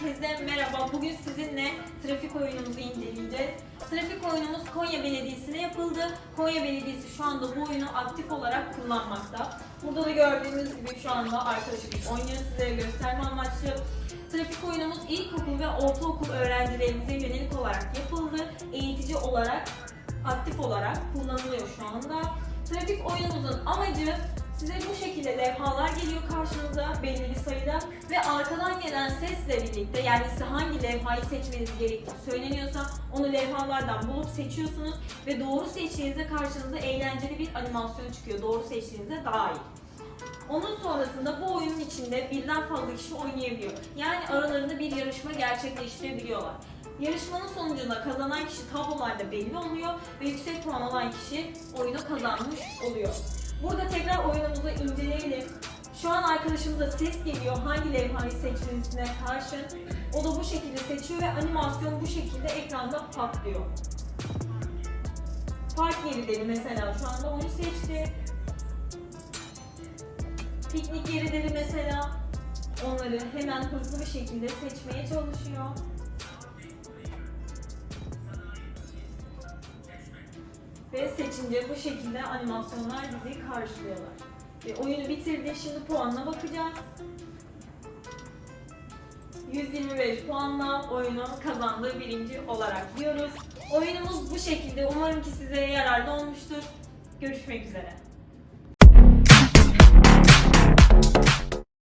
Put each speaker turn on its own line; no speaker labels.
Herkese merhaba. Bugün sizinle trafik oyunumuzu inceleyeceğiz. Trafik oyunumuz Konya Belediyesi'ne yapıldı. Konya Belediyesi şu anda bu oyunu aktif olarak kullanmakta. Burada da gördüğünüz gibi şu anda arkadaşımız oynuyor. Size gösterme amaçlı. Trafik oyunumuz ilkokul ve ortaokul öğrencilerimize yönelik olarak yapıldı. Eğitici olarak, aktif olarak kullanılıyor şu anda. Trafik oyunumuzun amacı Size bu şekilde levhalar geliyor karşınıza belli bir sayıda ve arkadan gelen sesle birlikte yani size hangi levhayı seçmeniz gerektiği söyleniyorsa onu levhalardan bulup seçiyorsunuz ve doğru seçtiğinizde karşınıza eğlenceli bir animasyon çıkıyor. Doğru seçtiğinizde daha iyi. Onun sonrasında bu oyunun içinde birden fazla kişi oynayabiliyor. Yani aralarında bir yarışma gerçekleştirebiliyorlar. Yarışmanın sonucunda kazanan kişi tablolarda belli oluyor ve yüksek puan alan kişi oyunu kazanmış oluyor. Burada tekrar oyunumuzu inceleyelim. Şu an arkadaşımıza ses geliyor hangi levhayı seçmesine karşı. O da bu şekilde seçiyor ve animasyon bu şekilde ekranda patlıyor. Park yeri dedi mesela şu anda onu seçti. Piknik yeri dedi mesela. Onları hemen hızlı bir şekilde seçmeye çalışıyor. Ve seçince bu şekilde animasyonlar bizi karşılıyorlar. Ve oyunu bitirdi. Şimdi puanına bakacağız. 125 puanla oyunu kazandığı birinci olarak diyoruz. Oyunumuz bu şekilde. Umarım ki size yararlı olmuştur. Görüşmek üzere.